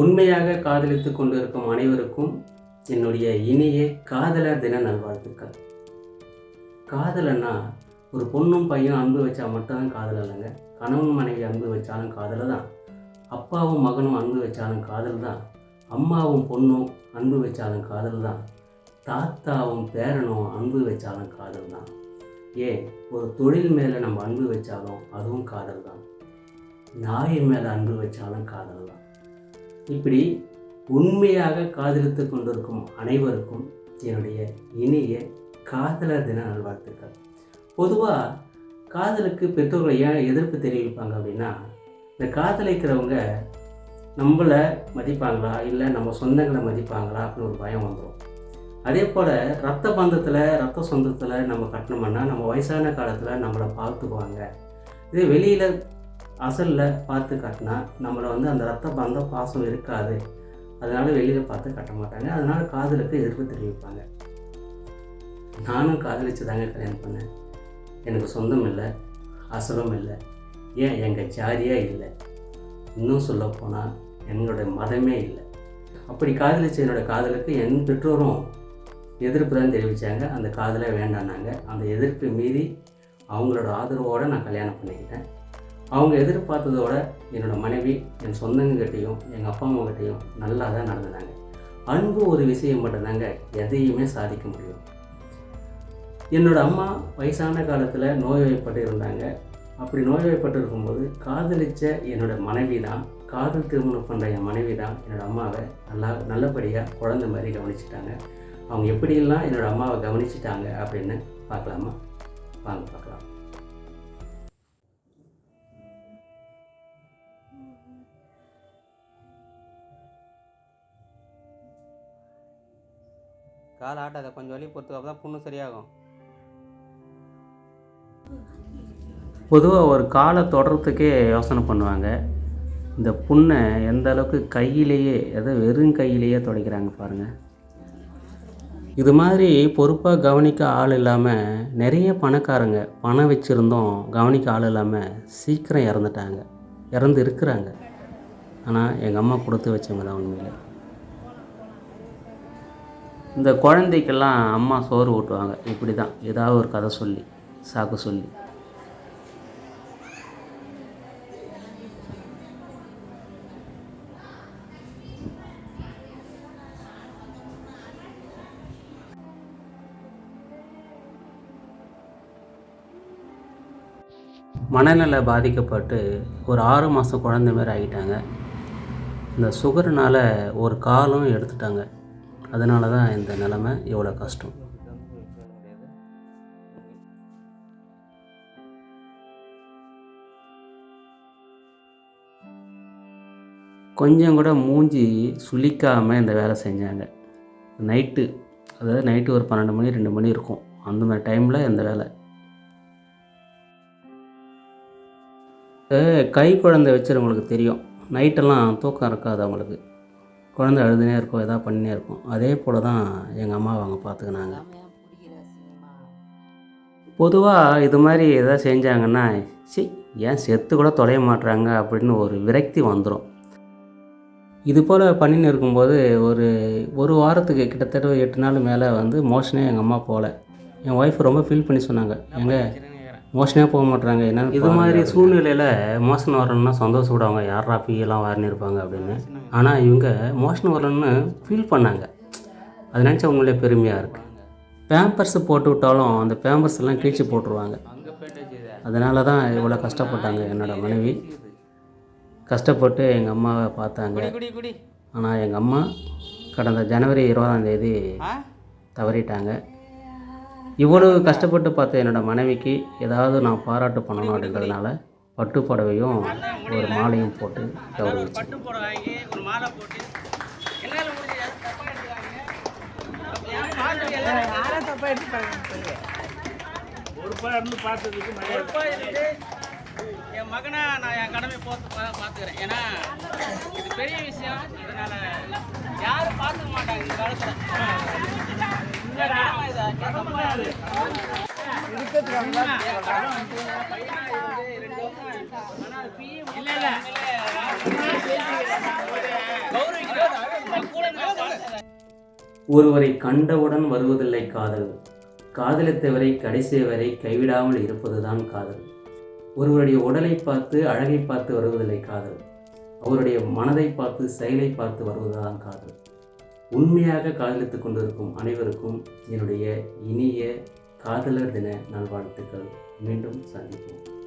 உண்மையாக காதலித்து கொண்டிருக்கும் அனைவருக்கும் என்னுடைய இனிய காதலர் தின நல்வாழ்த்துக்கள். காதலன்னா ஒரு பொண்ணும் பையனும் அன்பு வச்சா மட்டும்தான் காதல் இல்லைங்க கணவன் மனைவி அன்பு வச்சாலும் காதல் தான். அப்பாவும் மகனும் அன்பு வச்சாலும் காதல் தான். அம்மாவும் பொண்ணும் அன்பு வச்சாலும் காதல் தான். தாத்தாவும் பேரனும் அன்பு வச்சாலும் காதல் தான். ஏன்? ஒரு தொழில் மேலே நம்ம அன்பு வச்சாலும் அதுவும் காதல் தான். நாய் மேலே அன்பு வச்சாலும் காதல் தான். இப்படி உண்மையாக காதலித்து கொண்டிருக்கும் அனைவருக்கும் என்னுடைய இனிய காதலர் தின நல்வாழ்த்துக்கள். பொதுவாக காதலுக்கு பெற்றோர்கள் ஏன் எதிர்ப்பு தெரிவிப்பாங்க அப்படின்னா இந்த காதலிக்கிறவங்க நம்மளை மதிப்பாங்களா இல்லை நம்ம சொந்தங்களை மதிப்பாங்களா அப்படின்னு ஒரு பயம் வந்துடும் அதே போல் ரத்த பந்தத்தில் ரத்த சொந்தத்தில் நம்ம கட்டணோம்னா நம்ம வயசான காலத்தில் நம்மளை பார்த்துக்குவாங்க இதே வெளியில் அசலில் பார்த்து கட்டினா நம்மளை வந்து அந்த ரத்த பந்தம் பாசம் இருக்காது. அதனால் வெளியில் பார்த்து கட்ட மாட்டாங்க. அதனால் காதலுக்கு எதிர்ப்பு தெரிவிப்பாங்க. நானும் காதலிச்சு தாங்க கல்யாணம் பண்ணேன். எனக்கு சொந்தம் இல்லை அசலும் இல்லை ஏன் எங்கள் ஜாதியாக இல்லை. இன்னும் சொல்லப்போனால் எங்களோட மதமே இல்லை. அப்படி காதலிச்ச என்னோட காதலுக்கு என் பெற்றோரும் எதிர்ப்பு தான் தெரிவித்தாங்க அந்த காதலை வேண்டானாங்க அந்த எதிர்ப்பு மீறி அவங்களோட ஆதரவோடு நான் கல்யாணம் பண்ணிக்கிட்டேன். அவங்க எதிர்பார்த்ததோட என்னோடய மனைவி என் சொந்தங்கக்கிட்டேயும் எங்கள் அப்பா அம்மாக்கிட்டையும் நல்லா தான் நடந்துனாங்க அன்பு ஒரு விஷயம் மட்டும்தாங்க எதையுமே சாதிக்க முடியும். என்னோட அம்மா வயசான காலத்தில் நோய்வாய்ப்பட்டு இருந்தாங்க. அப்படி நோய்வாய்ப்பட்டு இருக்கும்போது காதலிச்ச என்னோட மனைவி தான் காதல் திருமணம் பண்ணுற என் மனைவி தான் என்னோட அம்மாவை நல்லா நல்லபடியாக குழந்தை மாதிரி கவனிச்சிட்டாங்க. அவங்க எப்படியெல்லாம் என்னோடய அம்மாவை கவனிச்சிட்டாங்க அப்படின்னு பார்க்கலாமா? வாங்க பார்க்கலாம். கால் ஆட்டாத கொஞ்சம் வலி பொறுத்து தான் புண்ணு சரியாகும். பொதுவாக ஒரு காலை தொடரத்துக்கே யோசனை பண்ணுவாங்க. இந்த புண்ணை எந்த அளவுக்கு கையிலேயே எதோ வெறும் கையிலேயே துடைக்கிறாங்க பாருங்கள் இது மாதிரி பொறுப்பாக கவனிக்க ஆள் இல்லாமல் நிறைய பணக்காரங்க பணம் வச்சுருந்தோம் கவனிக்க ஆள் இல்லாமல் சீக்கிரம் இறந்துட்டாங்க. இறந்து இருக்கிறாங்க. ஆனால் எங்கள் அம்மா கொடுத்து வச்சவங்க தான் உண்மையில். இந்த குழந்தைக்கெல்லாம் அம்மா சோறு ஊட்டுவாங்க. இப்படி தான் ஏதாவது ஒரு கதை சொல்லி சாக்கு சொல்லி. மனநல பாதிக்கப்பட்டு ஒரு ஆறு மாதம் குழந்தை மாதிரி ஆகிட்டாங்க இந்த சுகர்னால் ஒரு காலும் எடுத்துட்டாங்க. அதனால தான் இந்த நிலமை இவ்வளோ கஷ்டம். கொஞ்சம் கூட மூஞ்சி சுளிக்காமல் இந்த வேலை செஞ்சாங்க. நைட்டு அதாவது நைட்டு ஒரு பன்னெண்டு மணி ரெண்டு மணி இருக்கும். அந்த மாதிரி டைமில் இந்த வேலை. கை குழந்தை வச்சுருவங்களுக்கு தெரியும். நைட்டெல்லாம் தூக்கம் இருக்காது அவங்களுக்கு. குழந்தை அழுதுனே இருக்கும் எதாவது பண்ணினே இருக்கும். அதே போல் தான் எங்கள் அம்மா அவங்க பார்த்துக்கினாங்க பொதுவாக இது மாதிரி எதாவது செஞ்சாங்கன்னா சி ஏன் செத்து கூட தொலைய மாட்றாங்க அப்படின்னு ஒரு விரக்தி வந்துடும் இது போல் பண்ணின்னு இருக்கும்போது ஒரு ஒரு வாரத்துக்கு கிட்டத்தட்ட எட்டு நாள் மேலே வந்து மோஷனே எங்கள் அம்மா போகல என் ஒய்ஃப் ரொம்ப ஃபீல் பண்ணி சொன்னாங்க. எங்கள் மோஷனே போக மாட்றாங்க. என்னன்னு இது மாதிரி சூழ்நிலையில் மோஷன் வரணும்னா சந்தோஷப்படுவாங்க. யாரா பீயெல்லாம் வாரின்னு இருப்பாங்க அப்படின்னு. ஆனால் இவங்க மோஷன் வரணும்னு ஃபீல் பண்ணாங்க. அது நினச்சா உண்மையிலே பெருமையாக இருக்குது பேம்பர்ஸ் போட்டு விட்டாலும் அந்த பேம்பர்ஸ் எல்லாம் கிழிச்சு போட்டுருவாங்க. அதனால தான் இவ்வளோ கஷ்டப்பட்டாங்க என்னோட மனைவி. கஷ்டப்பட்டு எங்கள் அம்மாவை பார்த்தாங்க. குடி குடி குடி. ஆனால் எங்கள் அம்மா கடந்த ஜனவரி இருபதாம் தேதி தவறிட்டாங்க. இவ்வளவு கஷ்டப்பட்டு பார்த்த என்னோட மனைவிக்கு ஏதாவது நான் பாராட்டு பண்ணணும் அப்படின்றதுனால பட்டு புடவையும் ஒரு மாலையும் போட்டு ஒரு. என் மகனை நான் என் கடமை போத்து பார்த்துக்கிறேன். ஏன்னா இது பெரிய விஷயம். இதனால யாரும் பார்த்துக்க மாட்டாங்க இந்த காலத்துல. ஒருவரை கண்டவுடன் வருவதில்லை காதல். காதலித்தவரை கடைசி வரை கைவிடாமல் இருப்பதுதான் காதல். ஒருவருடைய உடலை பார்த்து அழகை பார்த்து வருவதில்லை காதல். அவருடைய மனதை பார்த்து செயலை பார்த்து வருவதுதான் காதல். உண்மையாக காதலித்துக் கொண்டிருக்கும் அனைவருக்கும் என்னுடைய இனிய காதலர் தின நல்வாழ்த்துக்கள். மீண்டும் சந்திப்போம்.